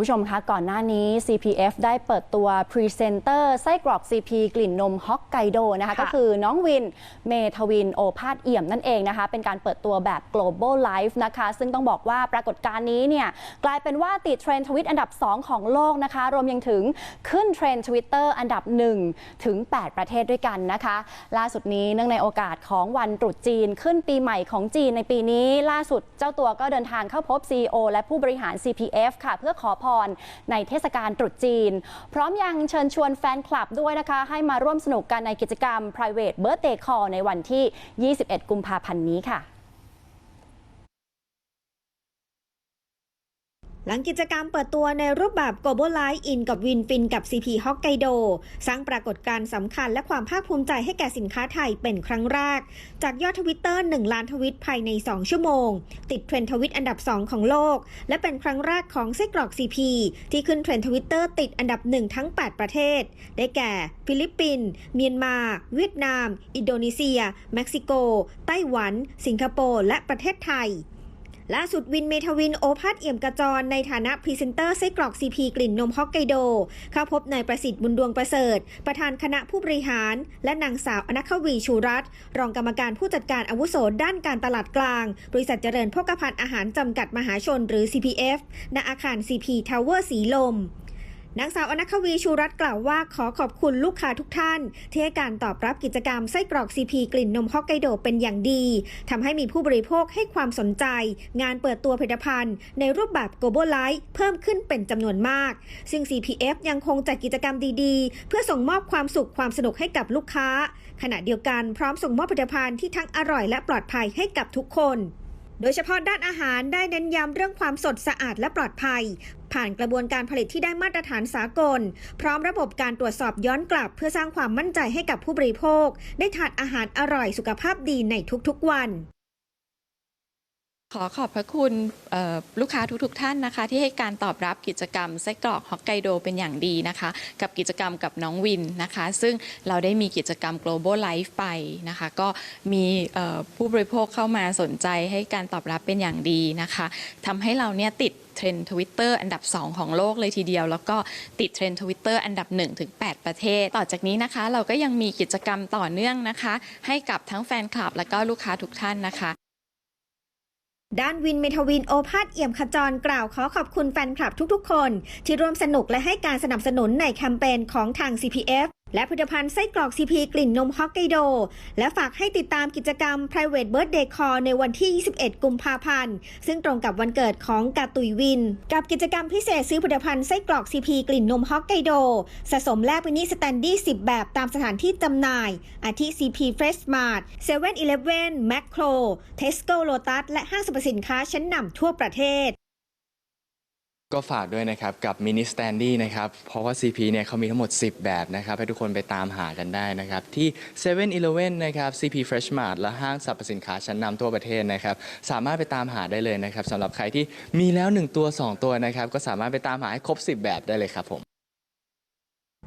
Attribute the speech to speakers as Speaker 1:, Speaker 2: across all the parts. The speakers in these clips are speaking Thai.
Speaker 1: คุณผู้ชมคะก่อนหน้านี้ CPF ได้เปิดตัวพรีเซนเตอร์ไส้กรอก CP กลิ่นนมฮอกไกโดนะคะ
Speaker 2: ค่ะ
Speaker 1: ก็คือน้องวิน เมทวินโอภาสเอี่ยมนั่นเองนะคะ เป็นการเปิดตัวแบบ global life นะคะ ซึ่งต้องบอกว่าปรากฏการณ์นี้เนี่ย กลายเป็นว่าติดเทรนด์ทวิตอันดับ 2 ของโลกนะคะ รวมยังถึงขึ้นเทรนด์ทวิตเตอร์อันดับ 1 ถึง 8 ประเทศด้วยกันนะคะ ล่าสุดนี้เนื่องในโอกาสของวันตรุษจีนขึ้นปีใหม่ของจีนในปีนี้ ล่าสุดเจ้าตัวก็เดินทางเข้าพบ CEO และผู้บริหาร CPF ค่ะเพื่อขอพร ในเทศกาลตรุษจีน พร้อมยังเชิญชวนแฟนคลับด้วยนะคะ ให้มาร่วมสนุกกันในกิจกรรม private birthday call ในวันที่ 21 กุมภาพันธ์นี้ค่ะ
Speaker 2: หลังกิจกรรมเปิดตัวในรูปแบบ Global Life In กับวินฟินกับ CP Hokkaido สร้างปรากฏการณ์สำคัญและความภาคภูมิใจให้แก่สินค้าไทยเป็นครั้งแรก จากยอดทวิตเตอร์1ล้านทวิตภายใน 2 ชั่วโมง ติดเทรนด์ทวิตอันดับ 2 ของโลก และเป็นครั้งแรกของไส้กรอก CP ที่ขึ้นเทรนด์ทวิตเตอร์ติดอันดับ 1 ทั้ง 8 ประเทศ ได้แก่ ฟิลิปปินส์เมียนมา เวียดนาม อินโดนีเซีย เม็กซิโก ไต้หวัน สิงคโปร์และประเทศไทย ล่าสุดวินเมทวินโอภาสเอี่ยมกระจร ในฐานะพรีเซนเตอร์ไส้กรอกซีพีกลิ่นนมฮอกไกโด เข้าพบนายประสิทธิ์บุญดวงประเสริฐ ประธานคณะผู้บริหาร และนางสาวอนัควีชูรัตรองกรรมการผู้จัดการอาวุโสด้านการตลาดกลาง บริษัทเจริญโภคภัณฑ์อาหารจำกัดมหาชนหรือ CPF ณอาคาร CP Tower สีลม นางสาวอนัควีชูรัตน์กล่าวว่าขอขอบคุณลูกค้าทุกท่าน ที่ให้การตอบรับกิจกรรมไส้กรอกซีพีกลิ่นนมฮอกไกโดเป็นอย่างดีทำให้มีผู้บริโภคให้ความสนใจ งานเปิดตัวผลิตภัณฑ์ ในรูปแบบ Global Life เพิ่มขึ้นเป็นจำนวนมาก ซึ่ง CPF ยังคงจัดกิจกรรมดีๆ เพื่อส่งมอบความสุขความสนุกให้กับลูกค้า ขณะเดียวกันพร้อมส่งมอบผลิตภัณฑ์ที่ทั้งอร่อยและปลอดภัยให้กับทุกคนโดยเฉพาะด้านอาหารได้เน้นย้ำเรื่องความสดสะอาดและปลอดภัย ผ่านกระบวนการผลิตที่ได้มาตรฐานสากล พร้อมระบบการตรวจสอบย้อนกลับ เพื่อสร้างความมั่นใจให้กับผู้บริโภค ได้ทานอาหารอร่อยสุขภาพดีในทุกๆวัน
Speaker 3: ขอขอบพระคุณลูกค้าทุกๆทท่านนะคะ ที่ให้การตอบรับกิจกรรมไส้กรอกฮอกไกโดเป็นอย่างดีนะคะ กับกิจกรรมกับน้องวินนะคะ ซึ่งเราได้มีกิจกรรม global life ไปนะคะ ก็มีผู้บริโภคเข้ามาสนใจให้การตอบรับเป็นอย่างดีนะคะทำให้เราเนี่ยติดเทรนด์ทวิตเตอร์อันดับ 2 ของโลกเลยทีเดียว แล้วก็ติดเทรนด์ทวิตเตอร์อันดับ 1 ถึง 8 ประเทศ ต่อจากนี้นะคะ เราก็ยังมีกิจกรรมต่อเนื่องนะคะ ให้กับทั้งแฟนคลับและก็ลูกค้าทุกท่านนะคะ
Speaker 2: ด้านวินเมทวินโอภาสเอี่ยมขจรกล่าวขอขอบคุณแฟนคลับทุกๆคน ที่ร่วมสนุกและให้การสนับสนุนในแคมเปญของทาง CPF และผลิตภัณฑ์ไส้กรอก CP กลิ่นนมฮอกไกโด และฝากให้ติดตามกิจกรรม Private Birthday Call ในวันที่ 21 กุมภาพันธ์ ซึ่งตรงกับวันเกิดของกาตุยวิน กับกิจกรรมพิเศษซื้อผลิตภัณฑ์ไส้กรอก CP กลิ่นนมฮอกไกโด สะสมแลกมินิสแตนดี้ 10 แบบตามสถานที่จำหน่าย อาทิ CP Fresh Mart 7-Eleven Macro Tesco Lotus และห้างสรรพสินค้าชั้นนำทั่วประเทศ
Speaker 4: ก็ฝากด้วยนะครับ กับมินิสแตนดี้นะครับ เพราะว่า CP เนี่ยเขามีทั้งหมด 10 แบบนะครับ ให้ทุกคนไปตามหากันได้นะครับ ที่7 e เ e ่ e อนะครับ CP Fresh Mart และห้างสรรพสินค้าชั้นนำทั่วประเทศนะครับ สามารถไปตามหาได้เลยนะครับสำหรับใครที่มีแล้ว 1 ตัว 2 ตัวนะครับ ก็สามารถไปตามหาให้ครบ 10 แบบได้เลยครับผม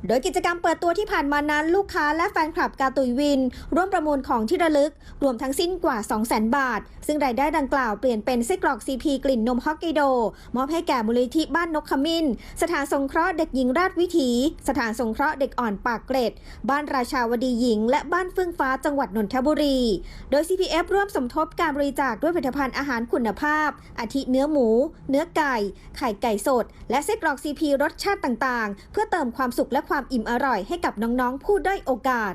Speaker 2: โดยกิจกรรมเปิดตัวที่ผ่านมานั้น ลูกค้าและแฟนคลับกาตุยวิน ร่วมประมูลของที่ระลึก รวมทั้งสิ้นกว่า 200,000 บาท ซึ่งรายได้ดังกล่าวเปลี่ยนเป็นไส้กรอกซีพีกลิ่นนมฮอกไกโด มอบให้แก่มูลนิธิบ้านนกขมิ้น สถานสงเคราะห์เด็กหญิงราชวิถี สถานสงเคราะห์เด็กอ่อนปากเกร็ด บ้านราชาวดีหญิง และบ้านเฟื่องฟ้าจังหวัดนนทบุรี โดย CPF ร่วมสมทบการบริจาคด้วยผลิตภัณฑ์อาหารคุณภาพ อาทิเนื้อหมู เนื้อไก่ ไข่ไก่สด และไส้กรอกซีพีรสชาติต่างๆ เพื่อเติมความสุขและความอิ่มอร่อยให้กับน้องๆผู้ด้อยโอกาส